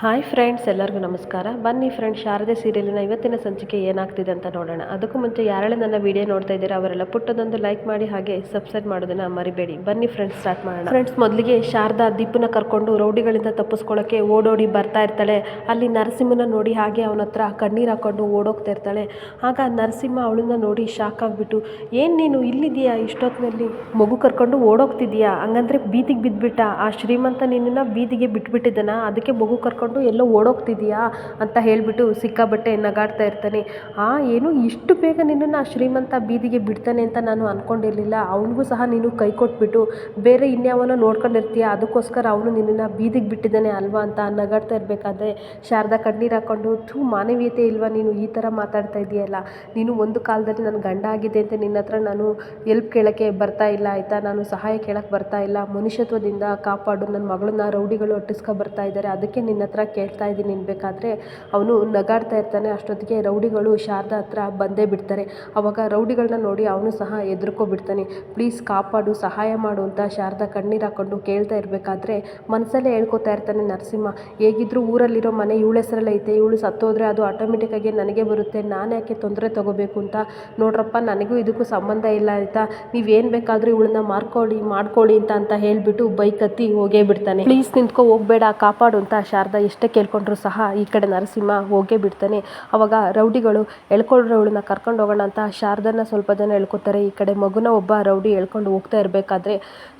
Hi friends, ಎಲ್ಲರಿಗೂ ನಮಸ್ಕಾರ. ಬನ್ನಿ ಫ್ರೆಂಡ್ಸ್, ಶಾರದೆ ಸೀರಿಯಲಿನ ಇವತ್ತಿನ ಸಂಚಿಕೆ ಏನಾಗ್ತಿದೆ ಅಂತ ನೋಡೋಣ. ಅದಕ್ಕೂ ಮುಂಚೆ ಯಾರೆಲ್ಲ ನನ್ನ ವಿಡಿಯೋ ನೋಡ್ತಾ ಇದ್ದೀರಾ, ಅವರೆಲ್ಲ ಪುಟ್ಟದೊಂದು ಲೈಕ್ ಮಾಡಿ ಹಾಗೆ ಸಬ್ಸ್ಕ್ರೈಬ್ ಮಾಡೋದನ್ನ ಮರಿಬೇಡಿ. ಬನ್ನಿ ಫ್ರೆಂಡ್ಸ್, ಸ್ಟಾರ್ಟ್ ಮಾಡೋಣ. ಫ್ರೆಂಡ್ಸ್, ಮೊದಲಿಗೆ ಶಾರದಾ ದೀಪನ ಕರ್ಕೊಂಡು ರೌಡಿಗಳಿಂದ ತಪ್ಪಿಸ್ಕೊಳ್ಳೋಕೆ ಓಡೋಡಿ ಬರ್ತಾ ಇರ್ತಾಳೆ. ಅಲ್ಲಿ ನರಸಿಂಹನ ನೋಡಿ ಹಾಗೆ ಅವನ ಹತ್ರ ಕಣ್ಣೀರು ಹಾಕೊಂಡು ಓಡೋಗ್ತಾ ಇರ್ತಾಳೆ. ಆಗ ನರಸಿಂಹ ಅವಳನ್ನ ನೋಡಿ ಶಾಕ್ ಆಗಿಬಿಟ್ಟು, ಏನು ನೀನು ಇಲ್ಲಿದೆಯಾ ಇಷ್ಟೊತ್ತಿನಲ್ಲಿ ಮಗು ಕರ್ಕೊಂಡು ಓಡೋಗ್ತಿದ್ಯಾ ಹಂಗಂದ್ರೆ ಬೀದಿಗೆ ಬಿದ್ದುಬಿಟ್ಟ ಆ ಶ್ರೀಮಂತ ನಿನ್ನನ್ನು ಬೀದಿಗೆ ಬಿಟ್ಬಿಟ್ಟಿದ್ದಾನ? ಅದಕ್ಕೆ ಮಗು ಕರ್ಕೊಂಡು ಎಲ್ಲೋ ಓಡೋಗ್ತಿದ್ಯಾ ಅಂತ ಹೇಳಿಬಿಟ್ಟು ಸಿಕ್ಕಾಬಟ್ಟೆ ನಗಾಡ್ತಾ ಇರ್ತಾನೆ. ಆ, ಏನು ಇಷ್ಟು ಬೇಗ ನಿನ್ನನ್ನು ಆ ಶ್ರೀಮಂತ ಬೀದಿಗೆ ಬಿಡ್ತಾನೆ ಅಂತ ನಾನು ಅಂದ್ಕೊಂಡಿರಲಿಲ್ಲ ಅವನಿಗೂ ಸಹ ನೀನು ಕೈ ಕೊಟ್ಬಿಟ್ಟು ಬೇರೆ ಇನ್ಯಾವನೋ ನೋಡ್ಕೊಂಡಿರ್ತೀಯ? ಅದಕ್ಕೋಸ್ಕರ ಅವನು ನಿನ್ನನ್ನು ಬೀದಿಗೆ ಬಿಟ್ಟಿದ್ದಾನೆ ಅಲ್ವಾ ಅಂತ ನಗಾಡ್ತಾ ಇರಬೇಕಾದ್ರೆ ಶಾರದಾ ಕಣ್ಣೀರು ಹಾಕ್ಕೊಂಡು ಥೂ, ಮಾನವೀಯತೆ ಇಲ್ವಾ ನೀನು? ಈ ಥರ ಮಾತಾಡ್ತಾ ಇದೆಯಲ್ಲ. ನೀನು ಒಂದು ಕಾಲದಲ್ಲಿ ನನ್ನ ಗಂಡ ಆಗಿದೆ ಅಂತ ನಿನ್ನ ಹತ್ರ ನಾನು ಎಲ್ಪ್ ಕೇಳೋಕ್ಕೆ ಬರ್ತಾ ಇಲ್ಲ, ಆಯಿತಾ? ನಾನು ಸಹಾಯ ಕೇಳೋಕ್ಕೆ ಬರ್ತಾ ಇಲ್ಲ. ಮನುಷ್ಯತ್ವದಿಂದ ಕಾಪಾಡು. ನನ್ನ ಮಗಳನ್ನ ರೌಡಿಗಳು ಅಟ್ಟಿಸ್ಕೊ ಬರ್ತಾ ಇದ್ದಾರೆ. ಅದಕ್ಕೆ ನಿನ್ನ ಕೇಳ್ತಾ ಇದ್ದೀನಿ ಅನ್ಬೇಕಾದ್ರೆ ಅವನು ನಗಾಡ್ತಾ ಇರ್ತಾನೆ. ಅಷ್ಟೊತ್ತಿಗೆ ರೌಡಿಗಳು ಶಾರದಾ ಹತ್ರ ಬಂದೇ ಬಿಡ್ತಾರೆ. ಅವಾಗ ರೌಡಿಗಳನ್ನ ನೋಡಿ ಅವನು ಸಹ ಎದುರ್ಕೊಬಿಡ್ತಾನೆ ಪ್ಲೀಸ್ ಕಾಪಾಡು, ಸಹಾಯ ಮಾಡು ಅಂತ ಶಾರದಾ ಕಣ್ಣೀರು ಹಾಕೊಂಡು ಕೇಳ್ತಾ ಇರಬೇಕಾದ್ರೆ ಮನಸ್ಸಲ್ಲೇ ಹೇಳ್ಕೊತಾ ಇರ್ತಾನೆ ನರಸಿಂಹ. ಹೇಗಿದ್ರು ಊರಲ್ಲಿರೋ ಮನೆ ಇವಳ ಹೆಸರಲ್ಲೇ ಐತೆ. ಇವಳು ಸತ್ತೋದ್ರೆ ಅದು ಆಟೋಮೆಟಿಕ್ಕಾಗಿ ನನಗೆ ಬರುತ್ತೆ. ನಾನು ಯಾಕೆ ತೊಂದರೆ ತೊಗೋಬೇಕು ಅಂತ? ನೋಡ್ರಪ್ಪ, ನನಗೂ ಇದಕ್ಕೂ ಸಂಬಂಧ ಇಲ್ಲ ಆಯಿತಾ. ನೀವೇನು ಬೇಕಾದರೂ ಇವಳನ್ನ ಮಾರ್ಕೊಳ್ಳಿ, ಮಾಡ್ಕೊಳ್ಳಿ ಅಂತ ಅಂತ ಹೇಳಿಬಿಟ್ಟು ಬೈಕ್ ಹತ್ತಿ ಹೋಗೇ ಬಿಡ್ತಾನೆ. ಪ್ಲೀಸ್ ನಿಂತ್ಕೊ, ಹೋಗ್ಬೇಡ, ಕಾಪಾಡು ಅಂತ ಶಾರದಾ ಎಷ್ಟೇ ಕೇಳ್ಕೊಂಡ್ರು ಸಹ ಈ ಕಡೆ ನರಸಿಂಹ ಹೋಗೇ ಬಿಡ್ತಾನೆ. ಅವಾಗ ರೌಡಿಗಳು ಎಳ್ಕೊಂಡ್ರೆ ಅವಳನ್ನ ಕರ್ಕೊಂಡು ಹೋಗೋಣ ಅಂತ ಶಾರದನ ಸ್ವಲ್ಪ ಜನ ಎಳ್ಕೊತಾರೆ. ಈ ಕಡೆ ಮಗುನ ಒಬ್ಬ ರೌಡಿ ಎಳ್ಕೊಂಡು ಹೋಗ್ತಾ ಇರಬೇಕಾದ್ರೆ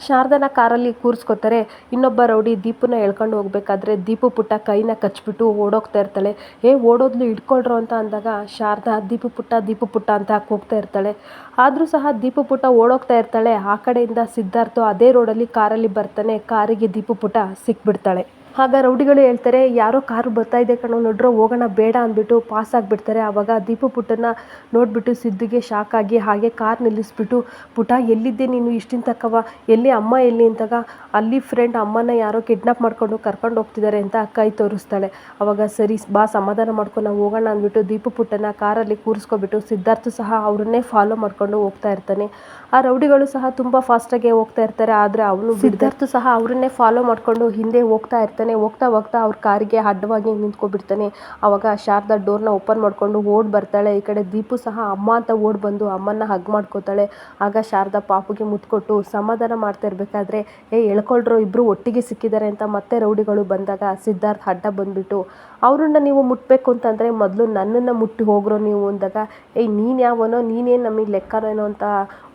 ಶಾರದನ ಕಾರಲ್ಲಿ ಕೂರಿಸ್ಕೊತಾರೆ. ಇನ್ನೊಬ್ಬ ರೌಡಿ ದೀಪನ ಎಳ್ಕೊಂಡು ಹೋಗ್ಬೇಕಾದ್ರೆ ದೀಪು ಪುಟ್ಟ ಕೈನ ಕಚ್ಚಿಬಿಟ್ಟು ಓಡೋಗ್ತಾ ಇರ್ತಾಳೆ. ಏ, ಓಡೋದ್ಲು ಹಿಡ್ಕೊಳ್ರು ಅಂತ ಅಂದಾಗ ಶಾರದಾ ದೀಪು ಪುಟ್ಟ ದೀಪು ಪುಟ್ಟ ಅಂತ ಹೋಗ್ತಾ ಇರ್ತಾಳೆ. ಆದರೂ ಸಹ ದೀಪು ಪುಟ್ಟ ಓಡೋಗ್ತಾ ಇರ್ತಾಳೆ. ಆ ಕಡೆಯಿಂದ ಸಿದ್ಧಾರ್ಥ ಅದೇ ರೋಡಲ್ಲಿ ಕಾರಲ್ಲಿ ಬರ್ತಾನೆ. ಕಾರಿಗೆ ದೀಪು ಪುಟ್ಟ ಸಿಕ್ಬಿಡ್ತಾಳೆ. ಆಗ ರೌಡಿಗಳು ಹೇಳ್ತಾರೆ ಯಾರೋ ಕಾರು ಬರ್ತಾ ಇದೆ ಕಣೋ ನೋಡ್ರೋ ಹೋಗೋಣ ಬೇಡ ಅಂದ್ಬಿಟ್ಟು ಪಾಸ್ ಆಗಿಬಿಡ್ತಾರೆ. ಆವಾಗ ದೀಪು ಪುಟ್ಟನ ನೋಡಿಬಿಟ್ಟು ಸಿದ್ದಿಗೆ ಶಾಕ್ ಆಗಿ ಹಾಗೆ ಕಾರ್ ನಿಲ್ಲಿಸ್ಬಿಟ್ಟು ಪುಟ ಎಲ್ಲಿದ್ದೆ ನೀನು ಇಷ್ಟಿನ ತಕ್ಕವ? ಎಲ್ಲಿ ಅಮ್ಮ ಎಲ್ಲಿ? ಅಂತಾಗ ಅಲ್ಲಿ ಫ್ರೆಂಡ್ ಅಮ್ಮನ ಯಾರೋ ಕಿಡ್ನಾಪ್ ಮಾಡ್ಕೊಂಡು ಕರ್ಕೊಂಡು ಹೋಗ್ತಿದ್ದಾರೆ ಅಂತ ಕೈ ತೋರಿಸ್ತಾಳೆ. ಆವಾಗ ಸರಿ ಬಾ ಸಮಾಧಾನ ಮಾಡ್ಕೊಂಡು ನಾವು ಹೋಗೋಣ ಅಂದ್ಬಿಟ್ಟು ದೀಪು ಪುಟ್ಟನ ಕಾರಲ್ಲಿ ಕೂರಿಸ್ಕೊಬಿಟ್ಟು ಸಿದ್ಧಾರ್ಥ ಸಹ ಅವರನ್ನೇ ಫಾಲೋ ಮಾಡ್ಕೊಂಡು ಹೋಗ್ತಾ ಇರ್ತಾನೆ. ಆ ರೌಡಿಗಳು ಸಹ ತುಂಬ ಫಾಸ್ಟಾಗಿ ಹೋಗ್ತಾ ಇರ್ತಾರೆ ಆದರೆ ಅವನು ಸಿದ್ಧಾರ್ಥ ಸಹ ಅವರನ್ನೇ ಫಾಲೋ ಮಾಡಿಕೊಂಡು ಹಿಂದೆ ಹೋಗ್ತಾ ಇರ್ತಾನೆ. ಹೋಗ್ತಾ ಹೋಗ್ತಾ ಅವ್ರ ಕಾರಿಗೆ ಅಡ್ಡವಾಗಿ ನಿಂತ್ಕೊಬಿಡ್ತಾನೆ. ಅವಾಗ ಶಾರದಾ ಡೋರ್ನ ಓಪನ್ ಮಾಡಿಕೊಂಡು ಓಡ್ ಬರ್ತಾಳೆ. ಈ ಕಡೆ ದೀಪು ಸಹ ಅಮ್ಮ ಅಂತ ಓಡ್ ಬಂದು ಅಮ್ಮನ್ನ ಹಗ್ ಮಾಡ್ಕೋತಾಳೆ. ಆಗ ಶಾರದಾ ಪಾಪುಗೆ ಮುತ್ಕೊಟ್ಟು, ಸಮಾಧಾನ ಮಾಡ್ತಾ ಇರಬೇಕಾದ್ರೆ, ಏ ಎಳ್ಕೊಳ್ರು ಇಬ್ಬರು ಒಟ್ಟಿಗೆ ಸಿಕ್ಕಿದ್ದಾರೆ ಅಂತ ಮತ್ತೆ ರೌಡಿಗಳು ಬಂದಾಗ ಸಿದ್ಧಾರ್ಥ ಅಡ್ಡ ಬಂದ್ಬಿಟ್ಟು, ಅವರನ್ನ ನೀವು ಮುಟ್ಟಬೇಕು ಅಂತಂದರೆ ಮೊದಲು ನನ್ನನ್ನು ಮುಟ್ಟಿ ಹೋಗ್ರೋ ನೀವು ಅಂದಾಗ ಏಯ್ ನೀನು ಯಾವನೋ, ನೀನೇನು ನಮಗೆ ಲೆಕ್ಕನೋ ಏನೋ ಅಂತ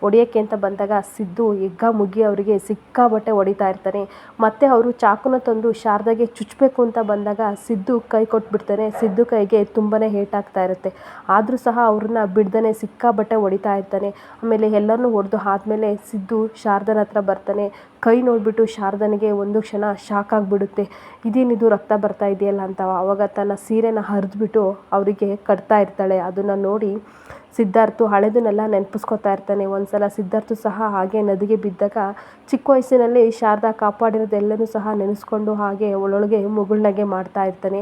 ಹೊಡೆಯೋಕ್ಕೆ ಅಂತ ಬಂದಾಗ ಸಿದ್ದು ಎಗ್ಗ ಮುಗಿ ಅವರಿಗೆ ಸಿಕ್ಕಾಬಟ್ಟೆ ಹೊಡಿತಾ ಇರ್ತಾನೆ. ಮತ್ತೆ ಅವರು ಚಾಕುನ ತಂದು ಶಾರದಾಗೆ ಚುಚ್ಚಬೇಕು ಅಂತ ಬಂದಾಗ ಸಿದ್ದು ಕೈ ಕೊಟ್ಬಿಡ್ತಾನೆ. ಸಿದ್ದು ಕೈಗೆ ತುಂಬಾ ಆಗ್ತಾ ಇರುತ್ತೆ. ಆದರೂ ಸಹ ಅವ್ರನ್ನ ಬಿಡ್ದೇ ಸಿಕ್ಕಾಬಟ್ಟೆ ಹೊಡಿತಾ ಇರ್ತಾನೆ. ಆಮೇಲೆ ಎಲ್ಲರನ್ನೂ ಹೊಡೆದು ಆದಮೇಲೆ ಸಿದ್ದು ಶಾರದನ ಹತ್ರ ಬರ್ತಾನೆ. ಕೈ ನೋಡಿಬಿಟ್ಟು ಶಾರದನಿಗೆ ಒಂದು ಕ್ಷಣ ಶಾಕ್ ಆಗಿಬಿಡುತ್ತೆ. ಇದೇನಿದು ರಕ್ತ ಬರ್ತಾ ಇದೆಯಲ್ಲ ಅಂತ ಆವಾಗ ತನ್ನ ಸೀರೆನ ಹರಿದ್ಬಿಟ್ಟು ಅವರಿಗೆ ಕಟ್ತಾ ಇರ್ತಾಳೆ. ಅದನ್ನು ನೋಡಿ ಸಿದ್ಧಾರ್ಥು ಹಳೆದನ್ನೆಲ್ಲ ನೆನಪಿಸ್ಕೊತಾ ಇರ್ತಾನೆ. ಒಂದ್ಸಲ ಸಿದ್ಧಾರ್ಥು ಸಹ ಹಾಗೆ ನದಿಗೆ ಬಿದ್ದಾಗ ಚಿಕ್ಕ ವಯಸ್ಸಿನಲ್ಲಿ ಶಾರದಾ ಕಾಪಾಡಿರೋದೆಲ್ಲನೂ ಸಹ ನೆನೆಸ್ಕೊಂಡು ಹಾಗೆ ಒಳೊಳಗೆ ಮುಗುಳ್ನಗೆ ಮಾಡ್ತಾ ಇರ್ತಾನೆ.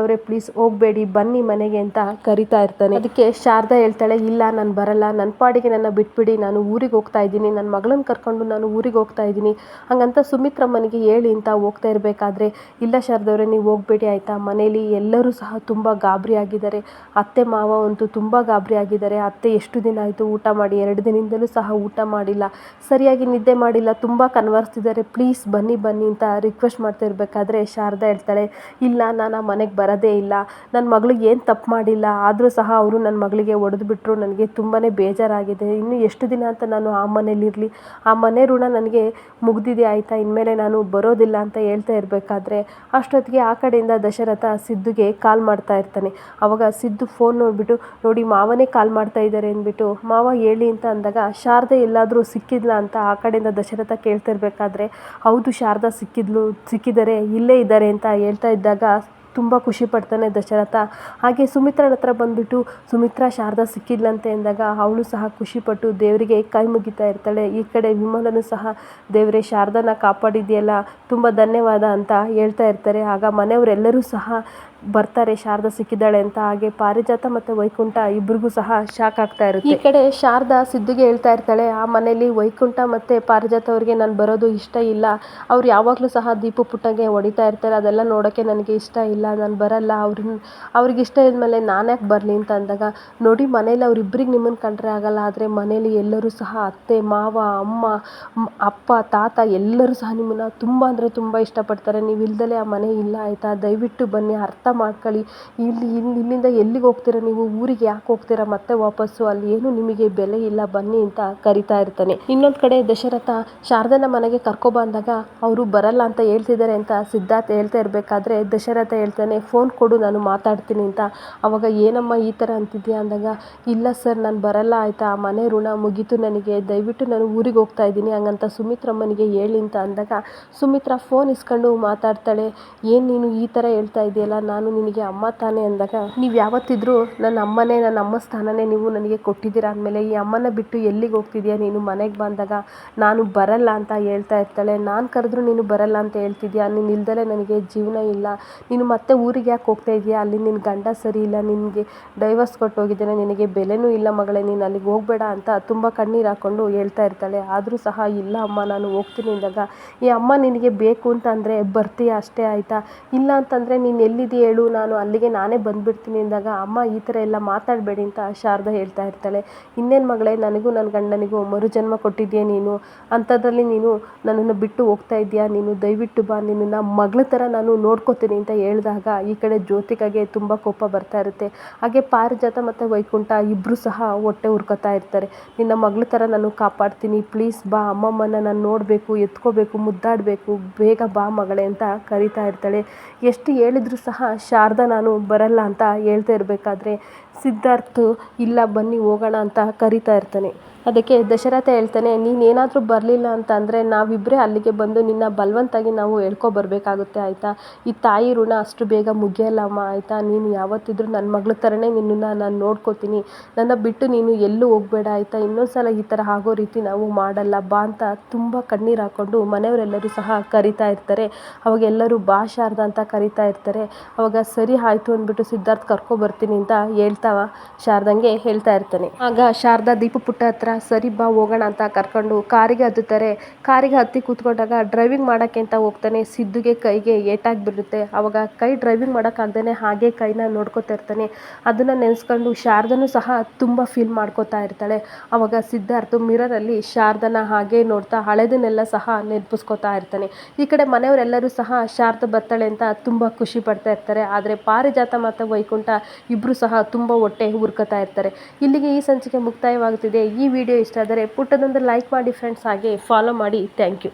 ಅವರೇ, ಪ್ಲೀಸ್ ಹೋಗಬೇಡಿ, ಬನ್ನಿ ಮನೆಗೆ ಅಂತ ಕರಿತಾ ಇರ್ತಾನೆ. ಅದಕ್ಕೆ ಶಾರದಾ ಹೇಳ್ತಾಳೆ, ಇಲ್ಲ, ನಾನು ಬರಲ್ಲ. ನನ್ನ ಪಾಡಿಗೆ ನನ್ನ ಬಿಟ್ಬಿಡಿ. ನಾನು ಊರಿಗೆ ಹೋಗ್ತಾ ಇದ್ದೀನಿ. ನನ್ನ ಮಗಳನ್ನ ಕರ್ಕೊಂಡು ನಾನು ಊರಿಗೆ ಹೋಗ್ತಾ ಇದ್ದೀನಿ. ಹಾಗಂತ ಸುಮಿತ್ರಮ್ಮನಿಗೆ ಹೇಳಿ ಅಂತ ಹೋಗ್ತಾ ಇರಬೇಕಾದ್ರೆ, ಇಲ್ಲ ಶಾರದವ್ರೆ, ನೀವು ಹೋಗಬೇಡಿ ಆಯಿತಾ? ಮನೇಲಿ ಎಲ್ಲರೂ ಸಹ ತುಂಬ ಗಾಬರಿ ಆಗಿದ್ದಾರೆ. ಅತ್ತೆ, ಮಾವ ಅಂತೂ ತುಂಬ ಗಾಬರಿ ಆಗಿದ್ದಾರೆ. ಅತ್ತೆ ಎಷ್ಟು ದಿನ ಆಯಿತು ಊಟ ಮಾಡಿ? ಎರಡು ದಿನದಿಂದಲೂ ಸಹ ಊಟ ಮಾಡಿಲ್ಲ. ಸರಿಯಾಗಿ ನಿದ್ದೆ ಮಾಡಿಲ್ಲ, ತುಂಬ ಕನ್ವರ್ಸ್ತಿದ್ದಾರೆ ಪ್ಲೀಸ್ ಬನ್ನಿ ಬನ್ನಿ ಅಂತ ರಿಕ್ವೆಸ್ಟ್ ಮಾಡ್ತಾ ಇರಬೇಕಾದ್ರೆ ಶಾರದಾ ಹೇಳ್ತಾಳೆ, ಇಲ್ಲ ನಾನು ಮನೆಗೆ ಬರೋದೇ ಇಲ್ಲ. ನನ್ನ ಮಗಳಿಗೆ ಏನು ತಪ್ಪು ಮಾಡಿಲ್ಲ? ಆದರೂ ಸಹ ಅವರು ನನ್ನ ಮಗಳಿಗೆ ಒಡೆದು ಬಿಟ್ಟರು ನನಗೆ ತುಂಬಾ ಬೇಜಾರಾಗಿದೆ. ಇನ್ನು ಎಷ್ಟು ದಿನ ಅಂತ ನಾನು ಆ ಮನೇಲಿರಲಿ? ಆ ಮನೆ ಋಣ ನನಗೆ ಮುಗ್ದಿದೆ ಆಯಿತಾ? ಇನ್ಮೇಲೆ ನಾನು ಬರೋದಿಲ್ಲ ಅಂತ ಹೇಳ್ತಾ ಇರಬೇಕಾದ್ರೆ ಅಷ್ಟೊತ್ತಿಗೆ ಆ ಕಡೆಯಿಂದ ದಶರಥ ಸಿದ್ದುಗೆ ಕಾಲ್ ಮಾಡ್ತಾ ಇರ್ತಾನೆ. ಅವಾಗ ಸಿದ್ದು ಫೋನ್ ನೋಡಿಬಿಟ್ಟು, ನೋಡಿ, ಮಾವನೇ ಕಾಲ್ ಮಾಡ್ತಾ ಇದ್ದಾರೆ ಅಂದ್ಬಿಟ್ಟು, ಮಾವ ಹೇಳಿ ಅಂತ ಅಂದಾಗ, ಶಾರದೆ ಎಲ್ಲಾದರೂ ಸಿಕ್ಕಿದ್ಲಾ ಅಂತ ಆ ಕಡೆಯಿಂದ ದಶರಥ ಕೇಳ್ತಾ ಇರಬೇಕಾದ್ರೆ, ಹೌದು, ಶಾರದಾ ಸಿಕ್ಕಿದ್ಲು ಸಿಕ್ಕಿದ್ದಾರೆ ಇಲ್ಲೇ ಇದ್ದಾರೆ ಅಂತ ಹೇಳ್ತಾ ಇದ್ದಾಗ ತುಂಬ ಖುಷಿ ಪಡ್ತಾನೆ ದಶರಥ. ಹಾಗೆ ಸುಮಿತ್ರನ ಹತ್ರ ಬಂದುಬಿಟ್ಟು, ಸುಮಿತ್ರ, ಶಾರದಾ ಸಿಕ್ಕಿದ್ಲಂತೆ ಎಂದಾಗ ಅವಳು ಸಹ ಖುಷಿಪಟ್ಟು ದೇವರಿಗೆ ಕೈ ಮುಗಿತಾ ಇರ್ತಾಳೆ. ಈ ಕಡೆ ವಿಮಲನು ಸಹ, ದೇವರೇ, ಶಾರದಾನ ಕಾಪಾಡಿದೆಯಲ್ಲ ತುಂಬ ಧನ್ಯವಾದ ಅಂತ ಹೇಳ್ತಾ ಇರ್ತಾರೆ. ಆಗ ಮನೆಯವರೆಲ್ಲರೂ ಸಹ ಬರ್ತಾರೆ, ಶಾರದಾ ಸಿಕ್ಕಿದ್ದಾಳೆ ಅಂತ ಹಾಗೆ ಪಾರಿಜಾತ ಮತ್ತು ವೈಕುಂಠ ಇಬ್ರಿಗೂ ಸಹ ಶಾಕ್ ಆಗ್ತಾ ಇರುತ್ತೆ. ಈ ಕಡೆ ಶಾರದಾ ಸಿದ್ದುಗೆ ಹೇಳ್ತಾ ಇರ್ತಾಳೆ, ಆ ಮನೇಲಿ ವೈಕುಂಠ ಮತ್ತು ಪಾರಿಜಾತ ಅವರಿಗೆ ನಾನು ಬರೋದು ಇಷ್ಟ ಇಲ್ಲ. ಅವ್ರು ಯಾವಾಗಲೂ ಸಹ ದೀಪ ಪುಟ್ಟಂಗೆ ಹೊಡಿತಾ ಇರ್ತಾರೆ, ಅದೆಲ್ಲ ನೋಡೋಕ್ಕೆ ನನಗೆ ಇಷ್ಟ ಇಲ್ಲ, ನಾನು ಬರಲ್ಲ. ಅವ್ರನ್ನ ಅವ್ರಿಗೆ ಇಷ್ಟ ಇದ್ಮೇಲೆ ನಾನು ಯಾಕೆ ಬರಲಿ? ಅಂತ ಅಂದಾಗ, ನೋಡಿ ಮನೇಲಿ ಅವ್ರಿಬ್ರಿಗೆ ನಿಮ್ಮನ್ನು ಕಂಡ್ರೆ ಆಗಲ್ಲ, ಆದರೆ ಮನೇಲಿ ಎಲ್ಲರೂ ಸಹ ಅತ್ತೆ, ಮಾವ, ಅಮ್ಮ ಅಪ್ಪ, ತಾತ ಎಲ್ಲರೂ ಸಹ ನಿಮ್ಮನ್ನು ತುಂಬ ಅಂದರೆ ತುಂಬ ಇಷ್ಟಪಡ್ತಾರೆ. ನೀವು ಇಲ್ದಲೇ ಆ ಮನೆ ಇಲ್ಲ ಆಯಿತಾ? ದಯವಿಟ್ಟು ಬನ್ನಿ, ಅರ್ಥ ಮಾಡ್ಕೊಳ್ಳಿ. ಇಲ್ಲಿ ಇಲ್ಲಿ, ಇಲ್ಲಿಂದ ಎಲ್ಲಿಗೆ ಹೋಗ್ತೀರಾ ನೀವು? ಊರಿಗೆ ಯಾಕೆ ಹೋಗ್ತೀರಾ? ಮತ್ತೆ ವಾಪಸ್ಸು? ಅಲ್ಲಿ ಏನು ನಿಮಗೆ ಬೆಲೆ ಇಲ್ಲ? ಬನ್ನಿ ಅಂತ ಕರಿತಾ ಇರ್ತಾನೆ. ಇನ್ನೊಂದು ಕಡೆ ದಶರಥ ಶಾರದನ ಮನೆಗೆ ಕರ್ಕೊಂಡು ಬಂದಾಗ ಅವರು ಬರಲ್ಲ ಅಂತ ಹೇಳ್ತಿದ್ದಾರೆ ಅಂತ ಸಿದ್ಧಾರ್ಥ ಹೇಳ್ತಾ ಇರಬೇಕಾದ್ರೆ ದಶರಥ ಹೇಳ್ತಾನೆ, ಫೋನ್ ಕೊಡು, ನಾನು ಮಾತಾಡ್ತೀನಿ ಅಂತ. ಅವಾಗ, ಏನಮ್ಮ ಈ ಥರ ಅಂತಿದ್ಯಾ? ಅಂದಾಗ, ಇಲ್ಲ ಸರ್, ನಾನು ಬರಲ್ಲ, ಆಯಿತಾ? ಮನೆ ಋಣ ಮುಗೀತು ನನಗೆ. ದಯವಿಟ್ಟು ನಾನು ಊರಿಗೆ ಹೋಗ್ತಾ ಇದ್ದೀನಿ. ಹಂಗಂತ ಸುಮಿತ್ರಮ್ಮನಿಗೆ ಹೇಳಿ ಅಂತ ಅಂದಾಗ, ಸುಮಿತ್ರ ಫೋನ್ ಇಸ್ಕೊಂಡು ಮಾತಾಡ್ತಾಳೆ, ಏನು ನೀನು ಈ ಥರ ಹೇಳ್ತಾ ಇದೆಯಲ್ಲ? ನಾನು ನಿನಗೆ ಅಮ್ಮ ತಾನೇ ಅಂದಾಗ, ನೀವು ಯಾವತ್ತಿದ್ರೂ ನನ್ನ ಅಮ್ಮನೇ, ನನ್ನ ಅಮ್ಮ ಸ್ಥಾನನೇ ನೀವು ನನಗೆ ಕೊಟ್ಟಿದ್ದೀರ? ಅಂದಮೇಲೆ, ಈ ಅಮ್ಮನ ಬಿಟ್ಟು ಎಲ್ಲಿಗೆ ಹೋಗ್ತಿದ್ಯಾ? ನೀನು ಮನೆಗೆ ಬಂದಾಗ ನಾನು ಬರಲ್ಲ ಅಂತ ಹೇಳ್ತಾ ಇರ್ತಾಳೆ. ನಾನು ಕರೆದ್ರೂ ನೀನು ಬರಲ್ಲ ಅಂತ ಹೇಳ್ತಿದ್ಯಾ? ನೀನು ಇಲ್ದಲೇ ನನಗೆ ಜೀವನ ಇಲ್ಲ. ನೀನು ಮತ್ತೆ ಊರಿಗೆ ಯಾಕೆ ಹೋಗ್ತಾ ಇದೆಯಾ? ಅಲ್ಲಿ ನಿನ್ನ ಗಂಡ ಸರಿ ಇಲ್ಲ. ನಿನಗೆ ಡೈವರ್ಸ್ ಕೊಟ್ಟು ಹೋಗಿದ್ದೇನೆ ನಿನಗೆ ಬೆಲೆನೂ ಇಲ್ಲ ಮಗಳೇ. ನೀನು ಅಲ್ಲಿಗೆ ಹೋಗಬೇಡ ಅಂತ ತುಂಬ ಕಣ್ಣೀರು ಹಾಕ್ಕೊಂಡು ಹೇಳ್ತಾ ಇರ್ತಾಳೆ. ಆದರೂ ಸಹ, ಇಲ್ಲ ಅಮ್ಮ, ನಾನು ಹೋಗ್ತೀನಿ ಅಂದಾಗ, ಈ ಅಮ್ಮ ನಿನಗೆ ಬೇಕು ಅಂತ ಅಂದರೆ ಬರ್ತೀಯ? ಅಷ್ಟೇ ಆಯಿತಾ? ಇಲ್ಲ ಅಂತಂದರೆ ನೀನು ಎಲ್ಲಿದ್ದೀಯ? ಹೇಳು, ನಾನು ಅಲ್ಲಿಗೆ ನಾನೇ ಬಂದುಬಿಡ್ತೀನಿ ಅಂದಾಗ, ಅಮ್ಮ, ಈ ಥರ ಎಲ್ಲ ಮಾತಾಡಬೇಡಿ ಅಂತ ಶಾರದಾ ಹೇಳ್ತಾ ಇರ್ತಾಳೆ. ಇನ್ನೇನು ಮಗಳೇ, ನನಗೂ ನನ್ನ ಗಂಡನಿಗೂ ಮರುಜನ್ಮ ಕೊಟ್ಟಿದ್ದೀಯ ನೀನು? ಅಂಥದ್ರಲ್ಲಿ ನೀನು ನನ್ನನ್ನು ಬಿಟ್ಟು ಹೋಗ್ತಾ ಇದೆಯಾ? ನೀನು ದಯವಿಟ್ಟು ಬಾ ನಿನ್ನನ್ನು ಮಗಳ ಥರ ನಾನು ನೋಡ್ಕೋತೀನಿ ಅಂತ ಹೇಳಿದಾಗ, ಈ ಕಡೆ ಜ್ಯೋತಿಕಾಗೆ ತುಂಬ ಕೋಪ ಬರ್ತಾ ಇರುತ್ತೆ. ಹಾಗೆ ಪಾರಿಜಾತ ಮತ್ತು ವೈಕುಂಠ ಇಬ್ಬರು ಸಹ ಹೊಟ್ಟೆ ಹುರ್ಕೋತಾ ಇರ್ತಾರೆ. ನಿನ್ನ ಮಗಳ ಥರ ನಾನು ಕಾಪಾಡ್ತೀನಿ, ಪ್ಲೀಸ್ ಬಾ, ಅಮ್ಮಮ್ಮನ ನಾನು ನೋಡಬೇಕು, ಎತ್ಕೋಬೇಕು, ಮುದ್ದಾಡಬೇಕು, ಬೇಗ ಬಾ ಮಗಳೇ ಅಂತ ಕರಿತಾ ಇರ್ತಾಳೆ. ಎಷ್ಟು ಹೇಳಿದ್ರು ಸಹ ಶಾರದಾ ನಾನು ಬರಲ್ಲ ಅಂತ ಹೇಳ್ತಾ ಇರಬೇಕಾದ್ರೆ ಸಿದ್ಧಾರ್ಥ್ ಇಲ್ಲ ಬನ್ನಿ ಹೋಗೋಣ ಅಂತ ಕರಿತಾ ಇರ್ತಾನೆ. ಅದಕ್ಕೆ ದಶರಥ ಹೇಳ್ತಾನೆ, ನೀನೇನಾದರೂ ಬರಲಿಲ್ಲ ಅಂತ ಅಂದರೆ ನಾವಿಬ್ಬರೇ ಅಲ್ಲಿಗೆ ಬಂದು ನಿನ್ನ ಬಲವಂತಾಗಿ ನಾವು ಹೇಳ್ಕೊಬರ್ಬೇಕಾಗುತ್ತೆ ಆಯಿತಾ? ಈ ತಾಯಿ ಋಣ ಅಷ್ಟು ಬೇಗ ಮುಗಿಯಲ್ಲಮ್ಮ ಆಯಿತಾ? ನೀನು ಯಾವತ್ತಿದ್ರೂ ನನ್ನ ಮಗಳ ಥರನೇ ನಿನ್ನನ್ನು ನಾನು ನೋಡ್ಕೋತೀನಿ. ನನ್ನ ಬಿಟ್ಟು ನೀನು ಎಲ್ಲೂ ಹೋಗಬೇಡ ಆಯಿತಾ? ಇನ್ನೊಂದು ಸಲ ಈ ಥರ ಆಗೋ ರೀತಿ ನಾವು ಮಾಡಲ್ಲ. ಬಾ ಅಂತ ತುಂಬ ಕಣ್ಣೀರು ಹಾಕ್ಕೊಂಡು ಮನೆಯವರೆಲ್ಲರೂ ಸಹ ಕರಿತಾ ಇರ್ತಾರೆ. ಅವಾಗ ಎಲ್ಲರೂ ಬಾ ಶಾರದಾ ಅಂತ ಕರಿತಾ ಇರ್ತಾರೆ. ಅವಾಗ ಸರಿ ಆಯಿತು ಅಂದ್ಬಿಟ್ಟು ಸಿದ್ಧಾರ್ಥ್ ಕರ್ಕೊಬರ್ತೀನಿ ಅಂತ ಹೇಳ್ತಾವ ಶಾರದಂಗೆ ಹೇಳ್ತಾ ಇರ್ತಾನೆ. ಆಗ ಶಾರದಾ ದೀಪ ಪುಟ್ಟ ಹತ್ರ ಸರಿ ಬಾ, ಹೋಗೋಣ ಅಂತ ಕರ್ಕೊಂಡು ಕಾರಿಗೆ ಹತ್ತುತ್ತಾರೆ. ಕಾರಿಗೆ ಹತ್ತಿ ಕೂತ್ಕೊಂಡಾಗ ಡ್ರೈವಿಂಗ್ ಮಾಡೋಕ್ಕೆ ಅಂತ ಹೋಗ್ತಾನೆ. ಸಿದ್ದುಗೆ ಕೈಗೆ ಏಟಾಗಿಬಿಡುತ್ತೆ. ಆವಾಗ ಕೈ ಡ್ರೈವಿಂಗ್ ಮಾಡೋಕ್ಕಾಗ್ದೇ ಹಾಗೆ ಕೈನ ನೋಡ್ಕೋತಾ ಇರ್ತಾನೆ. ಅದನ್ನು ನೆನೆಸ್ಕೊಂಡು ಶಾರದನೂ ಸಹ ತುಂಬ ಫೀಲ್ ಮಾಡ್ಕೋತಾ ಇರ್ತಾಳೆ. ಆವಾಗ ಸಿದ್ಧಾರ್ಥ ಮಿರರಲ್ಲಿ ಶಾರದನ ಹಾಗೆ ನೋಡ್ತಾ ಹಳೆದನ್ನೆಲ್ಲ ಸಹ ನೆನಪಿಸ್ಕೋತಾ ಇರ್ತಾನೆ. ಈ ಕಡೆ ಮನೆಯವರೆಲ್ಲರೂ ಸಹ ಶಾರದ ಬರ್ತಾಳೆ ಅಂತ ತುಂಬ ಖುಷಿ ಪಡ್ತಾ ಇರ್ತಾರೆ. ಆದರೆ ಪಾರಿಜಾತ ಮತ್ತು ವೈಕುಂಠ ಇಬ್ಬರು ಸಹ ತುಂಬ ಹೊಟ್ಟೆ ಹುರ್ಕೋತಾ ಇರ್ತಾರೆ. ಇಲ್ಲಿಗೆ ಈ ಸಂಚಿಕೆ ಮುಕ್ತಾಯವಾಗುತ್ತಿದೆ. ಈ ವಿಡಿಯೋ ಇಷ್ಟ ಆದರೆ ಪುಟ್ಟದೊಂದು ಲೈಕ್ ಮಾಡಿ ಫ್ರೆಂಡ್ಸ್ ಹಾಗೆ ಫಾಲೋ ಮಾಡಿ. Thank you